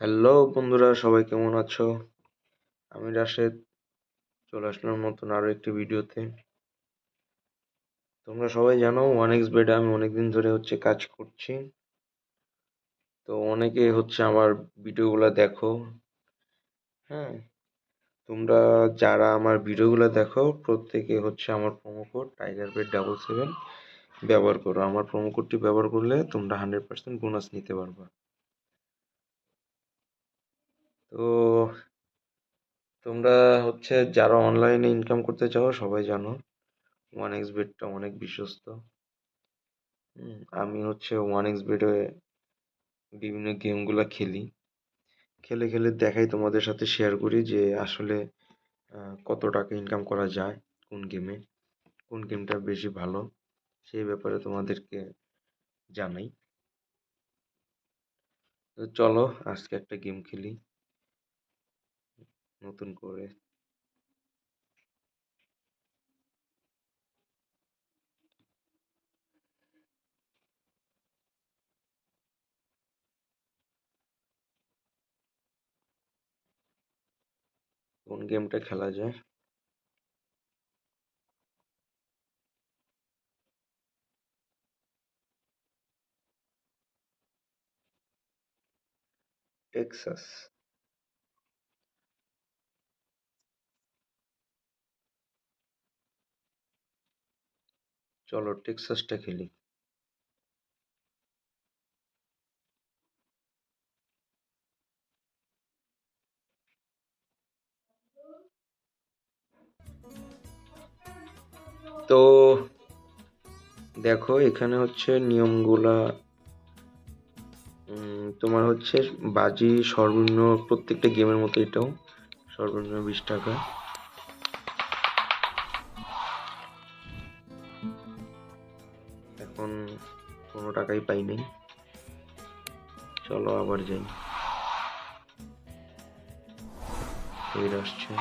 Hello বন্ধুরা, সবাই কেমন আছো? আমি রাশেদ, চলে আসলাম নতুন আরও একটি ভিডিওতে। তোমরা সবাই জানো ওয়ান এক্স বেডে আমি অনেকদিন ধরে হচ্ছে কাজ করছি। তো অনেকে হচ্ছে আমার ভিডিওগুলো দেখো হ্যাঁ? তোমরা যারা আমার ভিডিওগুলো দেখো, প্রত্যেকে হচ্ছে আমার promo code tiger bed double seven ব্যবহার করো। আমার প্রোমো কোডটি ব্যবহার করলে তোমরা হান্ড্রেড পার্সেন্ট বোনাস নিতে পারবা। তো তোমরা হচ্ছে যারা অনলাইনে ইনকাম করতে চাও সবাই জানো ওয়ান এক্স বেডটা অনেক বিশ্বস্ত। আমি হচ্ছে ওয়ান এক্স বেডে বিভিন্ন গেমগুলো খেলি। খেলে খেলে দেখাই তোমাদের সাথে শেয়ার করি যে আসলে কত টাকা ইনকাম করা যায় কোন গেমে কোন গেমটা বেশি ভালো সেই ব্যাপারে তোমাদেরকে জানাই। তো চলো আজকে একটা গেম খেলি। নতুন করে। কোন গেমটা খেলা যায়? টেক্সাস চলো টেক্সাসটা খেলি। তো দেখো, এখানে হচ্ছে নিয়মগুলা তোমার হচ্ছে বাজি সর্বনিম্ন প্রত্যেকটা গেমের মতো এটাও, সর্বনিম্ন বিশ টাকা। এখন কোনো টাকাই পাই নাই। চলো আবার যাই। ফের আসছে।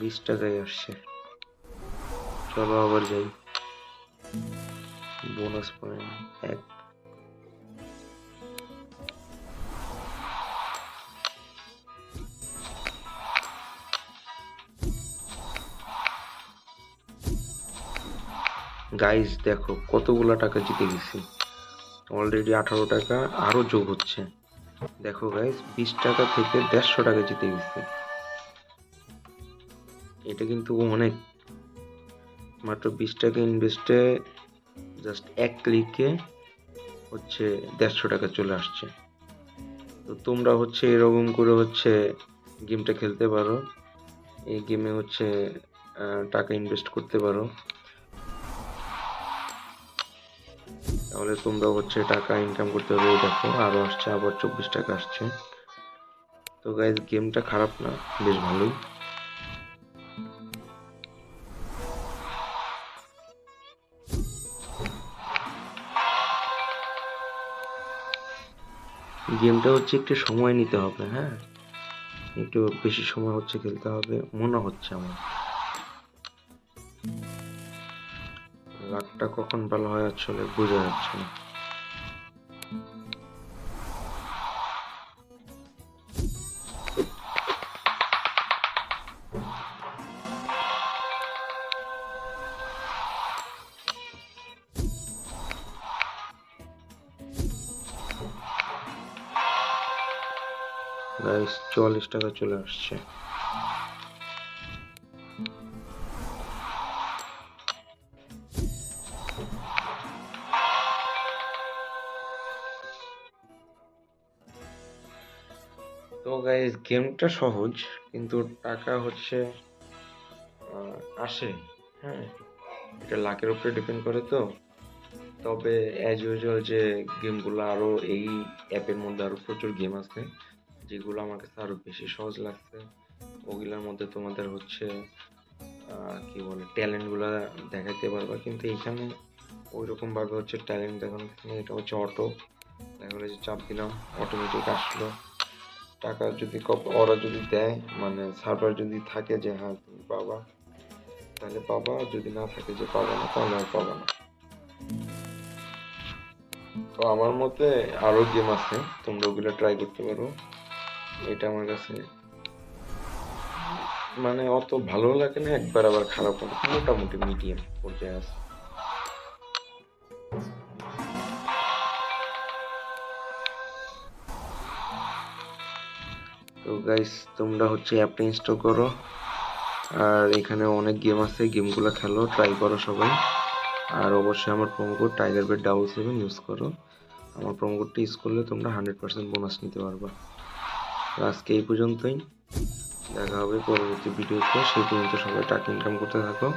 বিশ টাকায় আসছে। চলো আবার যাই। বোনাস পয়েন্ট এক। গাইস দেখো, কতগুলো টাকা জিতে গেছি। অলরেডি আঠারো টাকা আরও যোগ হচ্ছে। দেখো গাইজ বিশ টাকা থেকে দেড়শো টাকা জিতে গেছি। এটা কিন্তু অনেক। মাত্র বিশ টাকা ইনভেস্টে জাস্ট এক ক্লিকে হচ্ছে দেড়শো টাকা চলে আসছে। তো তোমরা হচ্ছে এরকম করে হচ্ছে গেমটা খেলতে পারো। এই গেমে হচ্ছে টাকা ইনভেস্ট করতে পারো। তাহলে তোমরা হচ্ছে টাকা ইনকাম করতে পারবে দেখো, আরও আসছে, আবার চব্বিশ টাকা আসছে। তো গাইজ গেমটা খারাপ না, বেশ ভালোই। গেমটা হচ্ছে একটু সময় নিতে হবে হ্যাঁ? একটু বেশি সময় হচ্ছে খেলতে হবে, মনে হচ্ছে আমার। রাতটা কখন ভালো হয় আসলে বোঝা যাচ্ছে না। গাইস চুয়াল্লিশ টাকা চলে আসছে। তো গাইস গেমটা সহজ, কিন্তু টাকা হচ্ছে আসে হ্যাঁ? এটা লাকের উপরে ডিপেন্ড করে তো। তবে অ্যাজ ইউজুয়াল যে গেমগুলো আরও এই অ্যাপের মধ্যে আরও প্রচুর গেম আছে, যেগুলো আমার কাছে আরও বেশি সহজ লাগছে। ওগুলোর মধ্যে তোমাদের হচ্ছে কি বলে ট্যালেন্টগুলা দেখাইতে পারবা। কিন্তু এখানে ওই রকমভাবে হচ্ছে ট্যালেন্ট দেখানো এটা হচ্ছে অটো দেখা যে চাপ দিলাম অটোমেটিক আসলো। টাকা যদি ওরা যদি দেয় মানে সার্ভার যদি থাকে যে হ্যাঁ তুমি পাবা, তাহলে পাবা, যদি না থাকে যে, পাবা না, তাহলে আর পাবা না। তো আমার মতে আরও গেম আছে, তোমরা ওগুলো ট্রাই করতে পারো। এটা আমার কাছে মানে অত ভালো লাগে না, একবার আবার খারাপ মোটামুটি মিডিয়াম পর্যায়ে আছে। তো গাইস তোমরা হচ্ছে অ্যাপটা ইনস্টল করো। আর এখানে অনেক গেম আছে গেমগুলো খেলো ট্রাই করো সবাই। আর অবশ্যই আমার promo code tiger bed double seven use করো। আমার প্রোমো কোডটা ইউজ করলে তোমরা হান্ড্রেড পার্সেন্ট বোনাস নিতে পারবা। তো আজকে এই পর্যন্তই। দেখা হবে পরবর্তী ভিডিওতে সেই পর্যন্ত সবাই টাকা ইনকাম করতে থাকো।